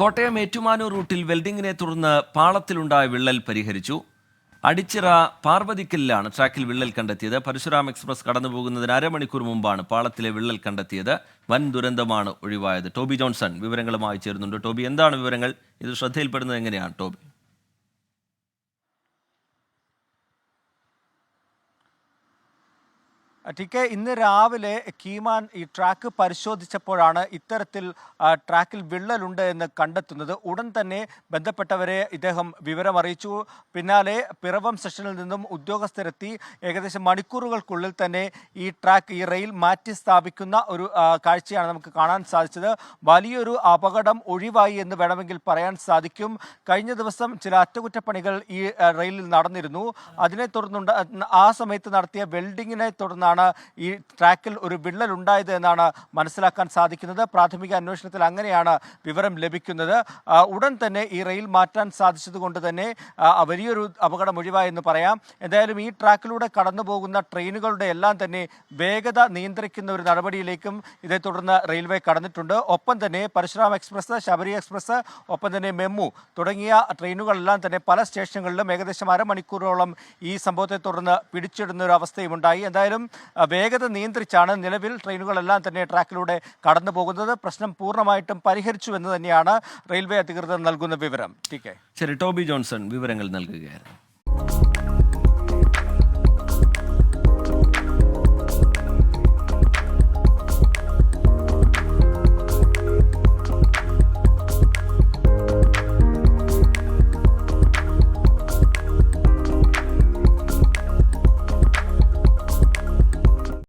കോട്ടയം ഏറ്റുമാനൂർ റൂട്ടിൽ വെൽഡിങ്ങിനെ തുടർന്ന് പാളത്തിലുണ്ടായ വിള്ളൽ പരിഹരിച്ചു. അടിച്ചിറ പാർവതിക്കലിലാണ് ട്രാക്കിൽ വിള്ളൽ കണ്ടെത്തിയത്. പരശുരാം എക്സ്പ്രസ് കടന്നുപോകുന്നതിന് അരമണിക്കൂർ മുമ്പാണ് പാളത്തിലെ വിള്ളൽ കണ്ടെത്തിയത്. വൻ ദുരന്തമാണ് ഒഴിവായത്. ടോബി ജോൺസൺ വിവരങ്ങളുമായി ചേരുന്നുണ്ട്. ടോബി എന്താണ് വിവരങ്ങൾ? ഇത് ശ്രദ്ധയിൽപ്പെടുന്നത് എങ്ങനെയാണ് ടോബി? ടി കെ ഇന്ന് രാവിലെ കീമാൻ ഈ ട്രാക്ക് പരിശോധിച്ചപ്പോഴാണ് ഇത്തരത്തിൽ ട്രാക്കിൽ വിള്ളലുണ്ട് എന്ന് കണ്ടെത്തുന്നത്. ഉടൻ തന്നെ ബന്ധപ്പെട്ടവരെ ഇദ്ദേഹം വിവരമറിയിച്ചു. പിന്നാലെ പിറവം സെഷനിൽ നിന്നും ഉദ്യോഗസ്ഥരെത്തി. ഏകദേശം മണിക്കൂറുകൾക്കുള്ളിൽ തന്നെ ഈ ട്രാക്ക് ഈ റെയിൽ മാറ്റി സ്ഥാപിക്കുന്ന ഒരു കാഴ്ചയാണ് നമുക്ക് കാണാൻ സാധിച്ചത്. വലിയൊരു അപകടം ഒഴിവായി എന്ന് വേണമെങ്കിൽ പറയാൻ സാധിക്കും. കഴിഞ്ഞ ദിവസം ചില അറ്റകുറ്റപ്പണികൾ ഈ റെയിലിൽ നടന്നിരുന്നു. അതിനെ തുടർന്നുണ്ട് ആ സമയത്ത് നടത്തിയ വെൽഡിങ്ങിനെ തുടർന്നാണ് ഈ ട്രാക്കിൽ ഒരു വിള്ളൽ ഉണ്ടായത് എന്നാണ് മനസ്സിലാക്കാൻ സാധിക്കുന്നത്. പ്രാഥമിക അന്വേഷണത്തിൽ അങ്ങനെയാണ് വിവരം ലഭിക്കുന്നത്. ഉടൻ തന്നെ ഈ റെയിൽ മാറ്റാൻ സാധിച്ചതുകൊണ്ട് തന്നെ വലിയൊരു അപകടം ഒഴിവായെന്ന് പറയാം. എന്തായാലും ഈ ട്രാക്കിലൂടെ കടന്നു പോകുന്ന ട്രെയിനുകളുടെ എല്ലാം തന്നെ വേഗത നിയന്ത്രിക്കുന്ന ഒരു നടപടിയിലേക്കും ഇതേ തുടർന്ന് റെയിൽവേ കടന്നിട്ടുണ്ട്. ഒപ്പം തന്നെ പരശുരാം എക്സ്പ്രസ് ശബരി എക്സ്പ്രസ് ഒപ്പം തന്നെ മെമ്മു തുടങ്ങിയ ട്രെയിനുകളെല്ലാം തന്നെ പല സ്റ്റേഷനുകളിലും ഏകദേശം അരമണിക്കൂറോളം ഈ സംഭവത്തെ തുടർന്ന് പിടിച്ചിടുന്ന ഒരു അവസ്ഥയും ഉണ്ടായി എന്തായാലും വേഗത നിയന്ത്രിച്ചാണ് നിലവിൽ ട്രെയിനുകളെല്ലാം തന്നെ ട്രാക്കിലൂടെ കടന്നു പോകുന്നത്. പ്രശ്നം പൂർണമായിട്ടും പരിഹരിച്ചു എന്ന് തന്നെയാണ് റെയിൽവേ അധികൃതർ നൽകുന്ന വിവരം. T K. ശരി ടോബി ജോൺസൺ വിവരങ്ങൾ നൽകുകയായിരുന്നു.